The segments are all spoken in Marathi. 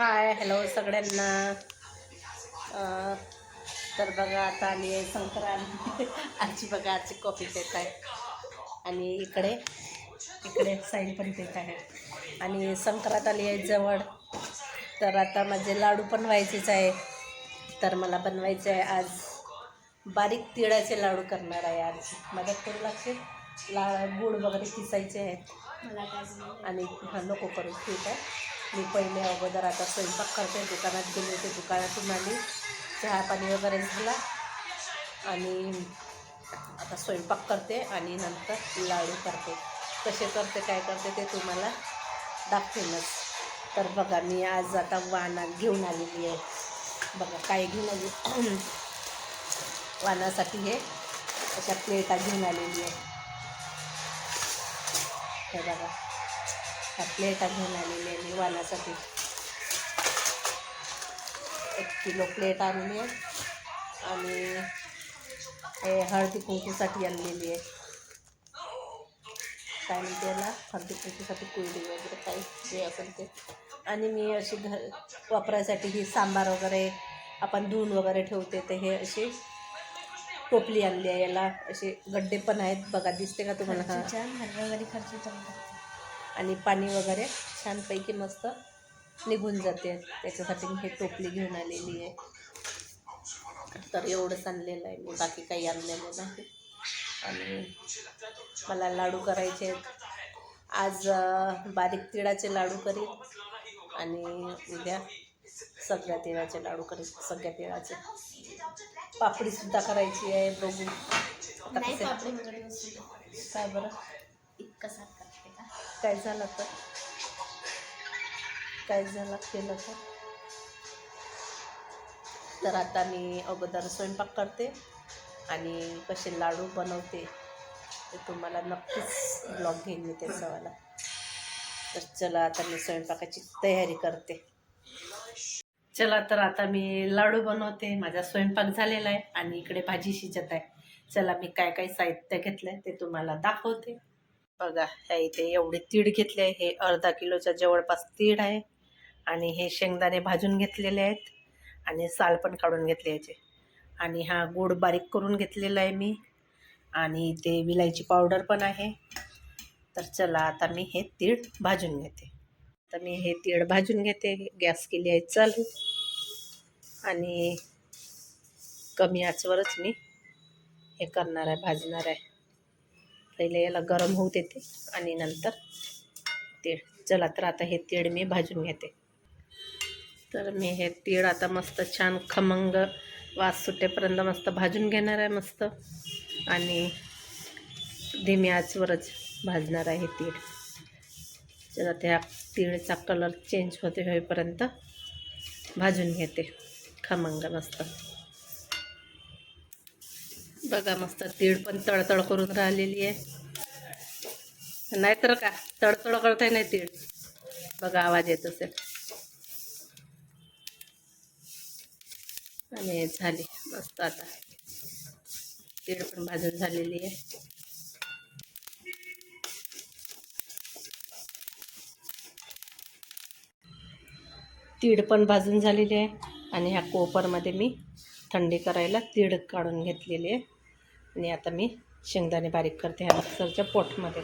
हाय हॅलो सगळ्यांना. तर बघा आता आली आहे संक्रांत. आजी बघा आजी कॉफी देत आहे. आणि इकडे इकडे साईन पण देत आहे. आणि संक्रांत आली आहे जवळ. तर आता माझे लाडू पण व्हायचेच आहे. तर मला बनवायचे आहे आज. बारीक तिळाचे लाडू करणार आहे आज. मदत करू लागते ला गुळ वगैरे किसायचे आहेत. आणि हा नको करू ठीक आहे. मी पहिले अगोदर आता स्वयंपाक करते दुकानात गेले होते दुकानातून आली. चहा पाणी वगैरे झाला. आणि आता स्वयंपाक करते आणि नंतर लाडू करते. कसे करते काय करते ते तुम्हाला दाखवेनच तर बघा मी आज आता वाणात घेऊन आलेली आहे. बघा काय घेऊन आली? वानासाठी हे अशा प्लेटा घेऊन आलेली आहे. हे बघा. ह्या प्लेटा घेऊन आलेली आहे मी वालासाठी. एक किलो प्लेट आणली आहे. आणि हे हळदी कुंकूसाठी आणलेली आहे. काय म्हणते याला? हळदी कुंकूसाठी कुळडी वगैरे काही जे असेल ते. आणि मी अशी घर वापरायसाठी ही सांबार वगैरे आपण धुवून वगैरे ठेवते तर हे अशी टोपली आणली आहे याला. असे गड्डे पण आहेत. बघा दिसते का तुम्हाला? हा खर्चीच्या हरभरा खर्ची आणि पाणी वगैरे छानपैकी मस्त निघून जाते. त्याच्यासाठी मी हे टोपली घेऊन आलेली आहे. तर एवढंच आणलेलं आहे मी. बाकी काही आणलेलं नाही. आणि मला लाडू करायचे आहेत. आज बारीक तिळाचे लाडू करीन आणि उद्या सगळ्या तिळाचे लाडू करीन. सगळ्या तिळाचे. पापडीसुद्धा करायची आहे बघू. काय बरं? इतकं का काय झालं तर? काय झालं केलं तर? तर आता मी अगोदर स्वयंपाक करते आणि कसे लाडू बनवते ते तुम्हाला नक्कीच ब्लॉग घेईन मी त्याचावाला तर चला आता मी स्वयंपाकाची तयारी करते. चला तर आता मी लाडू बनवते. माझा स्वयंपाक झालेला आहे आणि इकडे भाजी शिजत आहे. चला मी काय काय साहित्य घेतलं आहे ते तुम्हाला दाखवते. बघा ह्या इथे एवढे तीळ घेतले आहे. हे अर्धा किलोच्या जवळपास तीळ आहे. आणि हे शेंगदाणे भाजून घेतलेले आहेत. आणि साल पण काढून घेतले याचे. आणि हा गोड बारीक करून घेतलेला आहे मी. आणि इथे विलायची पावडर पण आहे. तर चला आता मी हे तीळ भाजून घेते. तर मी हे तीळ भाजून घेते. गॅस केली आहे चालू. आणि कमी आचवरच मी हे करणार आहे भाजणार आहे. पहिले याला गरम होऊ देते आणि नंतर तीळ. चला तर आता हे तीळ मी भाजून घेते. तर मी हे तीळ आता मस्त छान खमंग वास सुटेपर्यंत मस्त भाजून घेणार आहे मस्त. आणि धीमी आचवरच भाजणार आहे तीळ. चला त्या तीळचा कलर चेंज होते होईपर्यंत भाजून घेते. खमंग मस्त. बघा मस्त तीळ पण तळतळ करून राहिलेली आहे. नाहीतर का तडतड करत आहे नाही तीळ. बघा आवाज येत असेल. आणि झाली मस्त आता. तीळ पण भाजून झालेली आहे. तीड पण भाजून झालेली आहे. आणि ह्या कोपरमध्ये मी थंडी करायला तीळ काढून घेतलेली आहे. आणि आता मी शेंगदाणे बारीक करते ह्या मिक्सरच्या पोटमध्ये.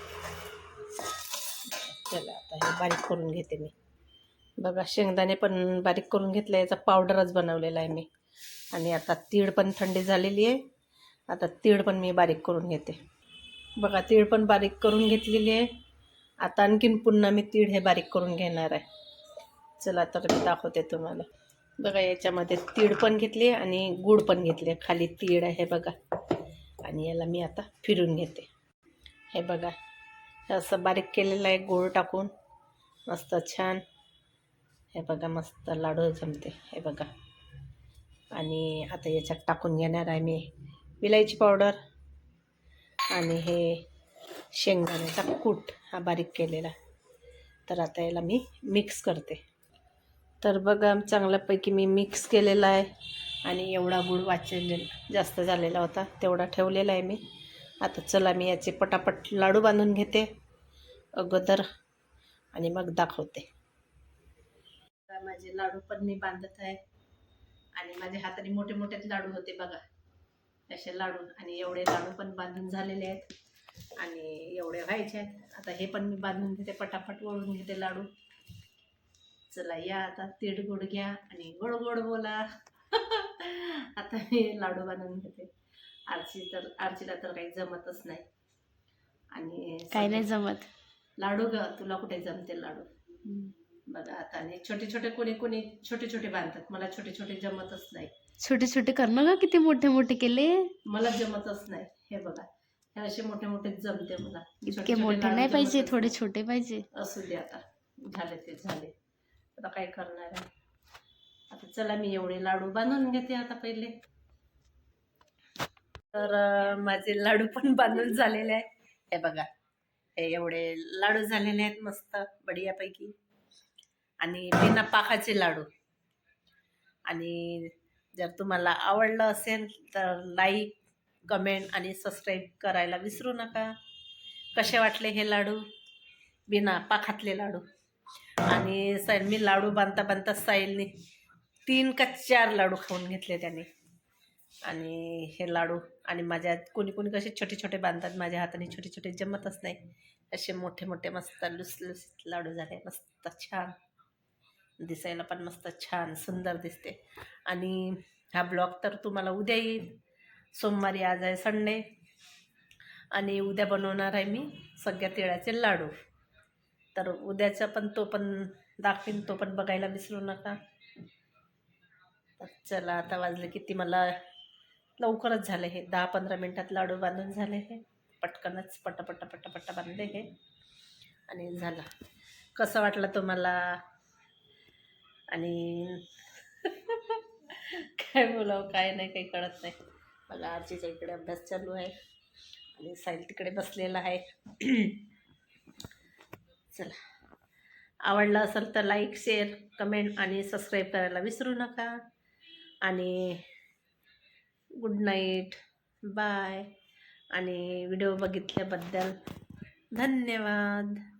चला आता हे बारीक करून घेते मी. बघा शेंगदाणे पण बारीक करून घेतले याचा पावडरच बनवलेला आहे मी. आणि आता तीळ पण थंडी झालेली आहे. आता तीळ पण मी बारीक करून घेते. बघा तीळ पण बारीक करून घेतलेली आहे. आता आणखीन पुन्हा मी तीळ हे बारीक करून घेणार आहे. चला तर मी दाखवते तुम्हाला. बघा याच्यामध्ये तीळ पण घेतली आणि गूळ पण घेतले. खाली तीळ आहे बघा. आणि याला मी आता फिरून घेते. हे बघा हे असं बारीक केलेलं आहे गूळ टाकून. मस्त छान. हे बघा मस्त लाडू जमते. हे बघा. आणि आता याच्यात टाकून घेणार आहे मी विलायची पावडर आणि हे शेंगदाण्याचा कूट हा बारीक केलेला. तर आता याला मी मिक्स करते. तर बघा चांगल्यापैकी मी मिक्स केलेला आहे. आणि एवढा गुळ वाचलेला जास्त झालेला होता तेवढा ठेवलेला आहे मी. आता चला मी याचे पटापट लाडू बांधून घेते अगोदर आणि मग दाखवते. माझे लाडू पण मी बांधत आहे. आणि माझ्या हाताने मोठे मोठे लाडू होते बघा. असे लाडू आणि एवढे लाडू पण बांधून झालेले आहेत. आणि एवढे व्हायचे आहेत. आता हे पण मी बांधून घेते पटापट वळून घेते लाडू. चला या आता तीड गोड घ्या आणि गोड गोड बोला. आता मी लाडू बांधून घेते. आरची तर आरचीला तर काही जमतच नाही. आणि काय नाही जमत. लाडू ग तुला कुठे जमते लाडू? बघा आता आणि छोटे छोटे कोणी कोणी छोटे छोटे बांधतात. मला छोटे छोटे जमतच नाही. छोटे छोटे कर ना ग किती मोठे मोठे केले? मला जमतच नाही. हे बघा हे असे मोठे मोठे जमते मला. इतके मोठे नाही पाहिजे थोडे. छोटे पाहिजे. असू दे आता. झाले ते झाले. आता काय करणार आहे? आता चला मी एवढे लाडू बांधून घेते आता पहिले. तर माझे लाडू पण बांधून झालेले आहेत. हे बघा हे एवढे लाडू झालेले आहेत मस्त बढियापैकी. आणि बिना पाकाचे लाडू. आणि जर तुम्हाला आवडलं असेल तर लाईक कमेंट आणि सबस्क्राईब करायला विसरू नका. कसे वाटले हे लाडू? बिना पाखातले लाडू. आणि साईल मी लाडू बांधता बांधता साईलने तीन का चार लाडू खाऊन घेतले त्याने. आणि हे लाडू आणि माझ्या कोणी कोणी कसे छोटे छोटे बांधतात माझ्या हाताने छोटे छोटे जमतच नाही. असे मोठे मोठे मस्त लुसलुसीत लाडू झाले मस्त छान. दिसायला पण मस्त छान सुंदर दिसते. आणि हा ब्लॉग तर तुम्हाला उद्या येईल. सोमवारी आज आहे संडे. आणि उद्या बनवणार आहे मी सगळ्या तिळाचे लाडू. तर उद्याचा पण तो पण दाखवीन तो पण बघायला विसरू नका. तर चला आता वाजले किती? मला लवकरच झाले हे. दहा पंधरा मिनटात लाडू बांधून झाले हे. पटकनच पटापट पटापट बांधले हे. आणि झालं. कसं वाटलं तुम्हाला? आणि काय बोलावं? काय नाही काही कळत नाही. मला आजीच्या इकडे अभ्यास चालू आहे. आणि साईल तिकडे बसलेला आहे. चला. आवडलं असेल तर लाईक शेअर कमेंट आणि सबस्क्राईब करायला विसरू नका. आणि गुड नाईट बाय आणि व्हिडिओ बघितल्याबद्दल धन्यवाद.